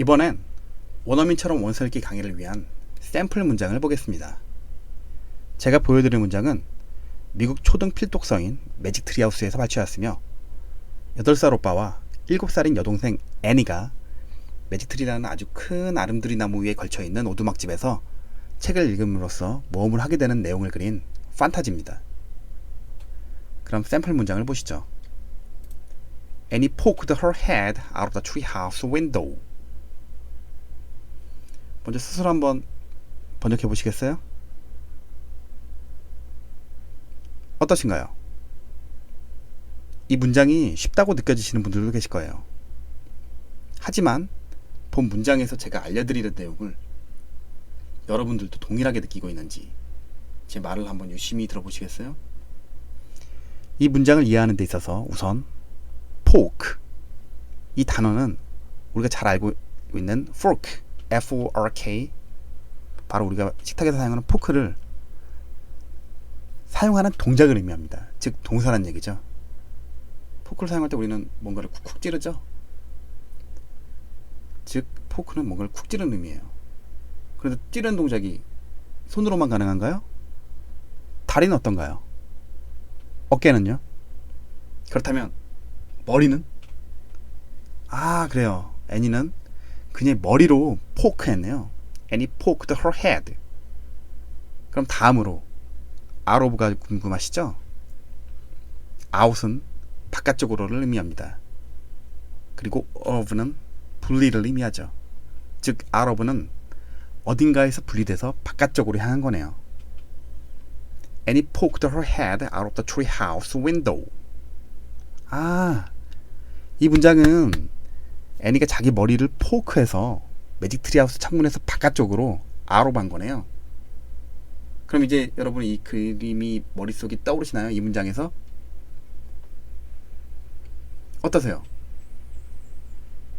이번엔 원어민처럼 원서 읽기 강의를 위한 샘플 문장을 보겠습니다. 제가 보여드릴 문장은 미국 초등 필독서인 매직 트리하우스에서 발췌하였으며 8살 오빠와 7살인 여동생 애니가 매직트리라는 아주 큰 아름드리 나무 위에 걸쳐 있는 오두막집에서 책을 읽음으로써 모험을 하게 되는 내용을 그린 판타지입니다. 그럼 샘플 문장을 보시죠. Annie poked her head out of the treehouse window. 먼저 스스로 한번 번역해 보시겠어요? 어떠신가요? 이 문장이 쉽다고 느껴지시는 분들도 계실 거예요. 하지만 본 문장에서 제가 알려드리는 내용을 여러분들도 동일하게 느끼고 있는지 제 말을 한번 유심히 들어보시겠어요? 이 문장을 이해하는 데 있어서 우선 poke 이 단어는 우리가 잘 알고 있는 fork F-O-R-K 바로 우리가 식탁에서 사용하는 포크를 사용하는 동작을 의미합니다. 즉 동사란 얘기죠. 포크를 사용할 때 우리는 뭔가를 쿡쿡 찌르죠. 즉 포크는 뭔가를 쿡 찌르는 의미예요. 그런데 찌르는 동작이 손으로만 가능한가요? 다리는 어떤가요? 어깨는요? 그렇다면 머리는? 아 그래요. 애니는 그냥 머리로 포크 했네요. 애니 poked her head. 그럼 다음으로 out of가 궁금하시죠? out은 바깥쪽으로를 의미합니다. 그리고 of는 분리를 의미하죠. 즉 out of는 어딘가에서 분리돼서 바깥쪽으로 향한 거네요. Annie poked her head out of the treehouse window. 아, 이 문장은 애니가 자기 머리를 포크해서 매직 트리하우스 창문에서 바깥쪽으로 아로 반 거네요. 그럼 이제 여러분 이 그림이 머릿속에 떠오르시나요? 이 문장에서? 어떠세요?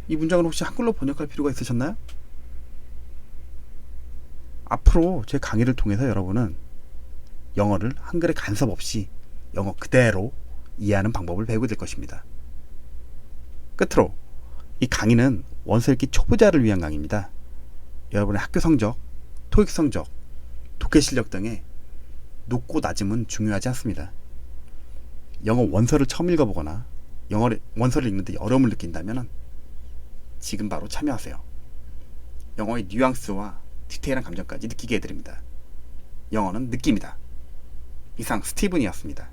이 문장을 혹시 한글로 번역할 필요가 있으셨나요? 앞으로 제 강의를 통해서 여러분은 영어를 한글의 간섭 없이 영어 그대로 이해하는 방법을 배우게 될 것입니다. 끝으로 이 강의는 원서 읽기 초보자를 위한 강의입니다. 여러분의 학교 성적, 토익 성적, 독해 실력 등의 높고 낮음은 중요하지 않습니다. 영어 원서를 처음 읽어보거나 영어를 원서를 읽는데 어려움을 느낀다면 지금 바로 참여하세요. 영어의 뉘앙스와 디테일한 감정까지 느끼게 해드립니다. 영어는 느낌이다. 이상 스티븐이었습니다.